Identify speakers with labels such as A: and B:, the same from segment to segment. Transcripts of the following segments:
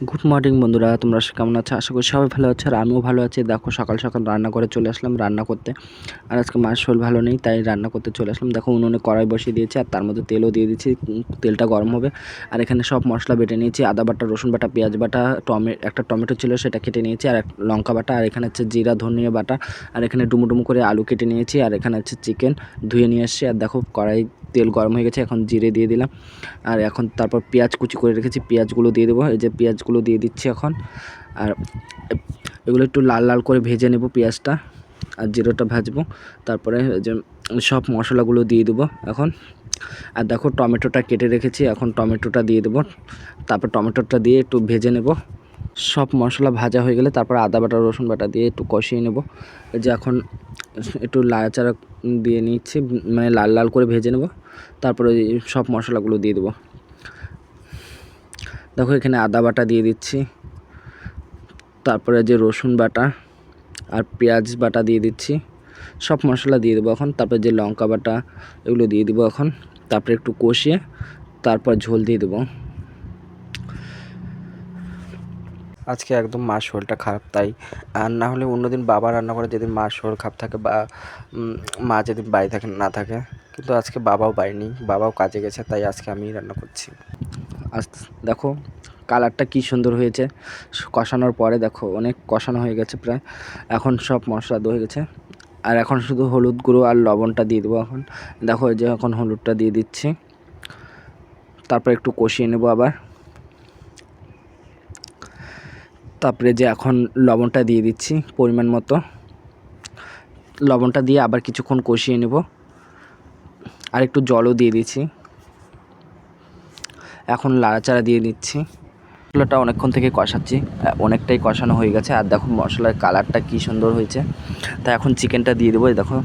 A: Good morning বন্ধুরা। তোমরা কেমন আছো? আশা করি সবাই ভালো আছে আর আমিও ভালো আছি। দেখো সকাল সকাল রান্না করে চলে আসলাম রান্না করতে। আর আজকে মাছ শোল ভালো নেই তাই রান্না করতে চলে আসলাম। দেখো উনুনে কড়াই বসিয়ে দিয়েছি আর তার মধ্যে তেলও দিয়ে উম, তেলটা গরম হবে। আর এখানে সব মশলা বেটে নিয়েছি। আদা বাটা রসুন বাটা পেঁয়াজ বাটা টমে একটা টমেটো ছিল সেটা কেটে নিয়েছি। আর লঙ্কা বাটা আর এখানে হচ্ছে জিরা ধনিয়া বাটা। আর এখানে ডুমু ডুমু করে আলু কেটে নিয়েছি। আর এখানে হচ্ছে চিকেন ধুয়ে নিয়ে এসেছি। আর দেখো কড়াই তেল গরম হয়ে গেছে, এখন জিরে দিয়ে দিলাম। আর এখন তারপর পেঁয়াজ কুচি করে রেখেছি, পেঁয়াজগুলো দিয়ে দেবো। এই যে পেঁয়াজগুলো দিয়ে দিচ্ছি এখন। আর এগুলো একটু লাল লাল করে ভেজে নেব পেঁয়াজটা, আর জিরোটা ভাজবো। তারপরে যে সব মশলাগুলো দিয়ে দেবো এখন। আর দেখো টমেটোটা কেটে রেখেছি, এখন টমেটোটা দিয়ে দেবো। তারপর টমেটোটা দিয়ে একটু ভেজে নেব। সব মশলা ভাজা হয়ে গেলে তারপর আদা বাটা, রসুন বাটা দিয়ে একটু কষিয়ে নেব। যে এখন একটু লাড়াচাড়া দিয়ে নিচ্ছি মানে লাল লাল করে ভেজে নেব। তারপরে এই সব মশলাগুলো দিয়ে দেবো। দেখো এখানে আদা বাটা দিয়ে দিচ্ছি। তারপরে যে রসুন বাটা আর পেঁয়াজ বাটা দিয়ে দিচ্ছি। সব মশলা দিয়ে দেবো এখন। তারপরে যে লঙ্কা বাটা, এগুলো দিয়ে দেবো এখন। তারপরে একটু কষিয়ে তারপর ঝোল দিয়ে দেবো। আজকে একদম মাছ শোলটা খারাপ তাই। আর না হলে অন্যদিন বাবা রান্না করে যেদিন মাছ শোল খারাপ থাকে বা মা যেদিন বাড়ি থাকে, না থাকে। কিন্তু আজকে বাবাও বাড়ি নেই, বাবাও কাজে গেছে, তাই আজকে আমিই রান্না করছি। আজ দেখো, কালারটা কি সুন্দর হয়েছে। কষানোর পরে দেখো, অনেক কষানো হয়ে গেছে প্রায়। এখন সব মশলা হয়ে গেছে। আর এখন শুধু হলুদ গুঁড়ো আর লবণটা দিয়ে দেবো এখন। দেখো যে এখন হলুদটা দিয়ে দিচ্ছি। তারপর একটু কষিয়ে নেব আবার। তারপরে যে এখন লবণটা দিয়ে দিচ্ছি পরিমাণ মতো। লবণটা দিয়ে আবার কিছুক্ষণ কষিয়ে নেব। আর একটু জলও দিয়ে দিচ্ছি। এখন লাড়াচাড়া দিয়ে দিচ্ছি। মশলাটা অনেকক্ষণ থেকে কষাচ্ছি। অনেকটাই কষানো হয়ে গেছে। আর দেখো মশলার কালারটা কি সুন্দর হয়েছে। তা এখন চিকেনটা দিয়ে দেবো। দেখো,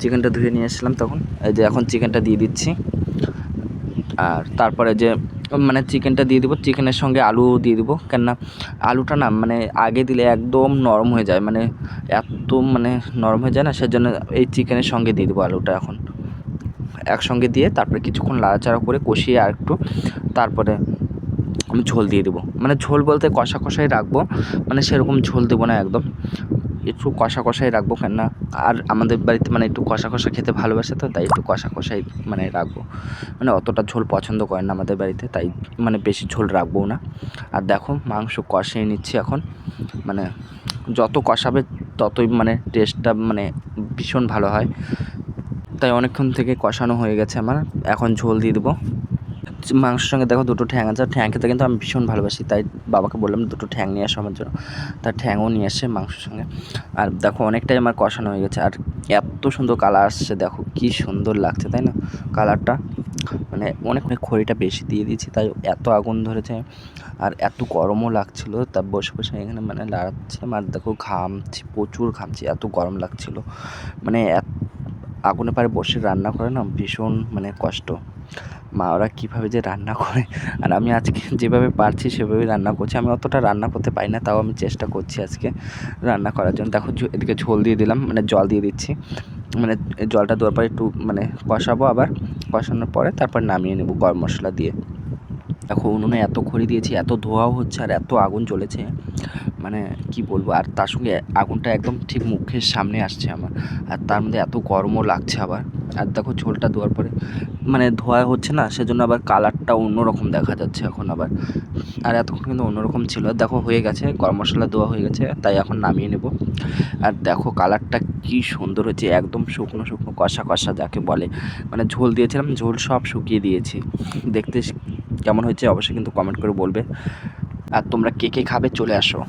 A: চিকেনটা ধুয়ে নিয়ে এসেছিলাম তখন। এই যে এখন চিকেনটা দিয়ে দিচ্ছি। আর তারপরে যে মানে চিকেনটা দিয়ে দেবো, চিকেনের সঙ্গে আলু দিয়ে দেবো। কেননা আলুটা না মানে আগে দিলে একদম নরম হয়ে যায় মানে এত মানে নরম হয়ে যায় না, সেজন্য এই চিকেনের সঙ্গে দিয়ে দেবো আলুটা এখন। একসঙ্গে দিয়ে তারপরে কিছুক্ষণ লাড়াচাড়া করে কষিয়ে আর একটু তারপরে আমি ঝোল দিয়ে দেবো। মানে ঝোল বলতে কষা কষাই রাখব মানে সেরকম ঝোল দেবো না একদম। একটু কষা কষাই রাখব কেননা আর আমাদের বাড়িতে মানে একটু কষা কষা খেতে ভালোবাসে তো, তাই একটু কষা কষাই মানে রাখব। মানে অতটা ঝোল পছন্দ করেন না আমাদের বাড়িতে, তাই মানে বেশি ঝোল রাখব না। আর দেখো, মাংস কষিয়ে নিচ্ছি এখন। মানে যত কষাবে ততই মানে টেস্টটা মানে ভীষণ ভালো হয়। তাই অনেকক্ষণ থেকে কষানো হয়ে গেছে আমার। এখন ঝোল দিয়ে দেবো। মাংসের সঙ্গে দেখো দুটো ঠ্যাং আছে ঠ্যাং খেতে কিন্তু আমি ভীষণ ভালোবাসি। তাই বাবাকে বললাম দুটো ঠ্যাং নিয়ে আসো আমার জন্য। তার ঠ্যাংও নিয়ে আসে মাংসের সঙ্গে। আর দেখো অনেকটাই আমার কষানো হয়ে গেছে। আর এত সুন্দর কালার আসছে, দেখো কি সুন্দর লাগছে, তাই না? কালারটা মানে অনেক অনেক খড়িটা বেশি দিয়ে দিয়েছি, তাই এত আগুন ধরেছে। আর এত গরমও লাগছিল, তা বসে বসে এখানে মানে লাড়াচ্ছিলাম আর দেখো ঘামছি, প্রচুর ঘামছি, এত গরম লাগছিল। মানে এত আগুনের পারে বসে রান্না করে না ভীষণ মানে কষ্ট। মা, ওরা কীভাবে যে রান্না করে? আর আমি আজকে যেভাবে পারছি সেভাবেই রান্না করছি। আমি অতটা রান্না করতে পারি না, তাও আমি চেষ্টা করছি আজকে রান্না করার জন্য। দেখো এদিকে ঝোল দিয়ে দিলাম মানে জল দিয়ে দিচ্ছি। মানে জলটা দেওয়ার পরে একটু মানে কষাবো আবার, কষানোর পরে তারপর নামিয়ে নেব গরম মশলা দিয়ে। দেখো উনুনে এত খড়ি দিয়েছি, এত ধোঁয়াও হচ্ছে আর এত আগুন জ্বলেছে। মানে কি বলব, আর তার সঙ্গে আগুনটা একদম ঠিক মুখের সামনে আসছে আমার। আর তার মধ্যে এত গরমও লাগছে আবার। আর দেখো ঝোলটা দেওয়ার পরে মানে ধোয়া হচ্ছে না, সেজন্য আবার কালারটা অন্যরকম দেখা যাচ্ছে এখন আবার। আর এতক্ষণ কিন্তু অন্যরকম ছিল। দেখো হয়ে গেছে, গরম মশলা দেওয়া হয়ে গেছে, তাই এখন নামিয়ে নেব। আর দেখো কালারটা কি সুন্দর হয়েছে, একদম শুকনো শুকনো কষা কষা যাকে বলে। মানে ঝোল দিয়েছিলাম, ঝোল সব শুকিয়ে দিয়েছি। দেখতে কেমন হয়েছে অবশ্যই কিন্তু কমেন্ট করে বলবে। আর তোমরা কে কে খাবে চলে আসো।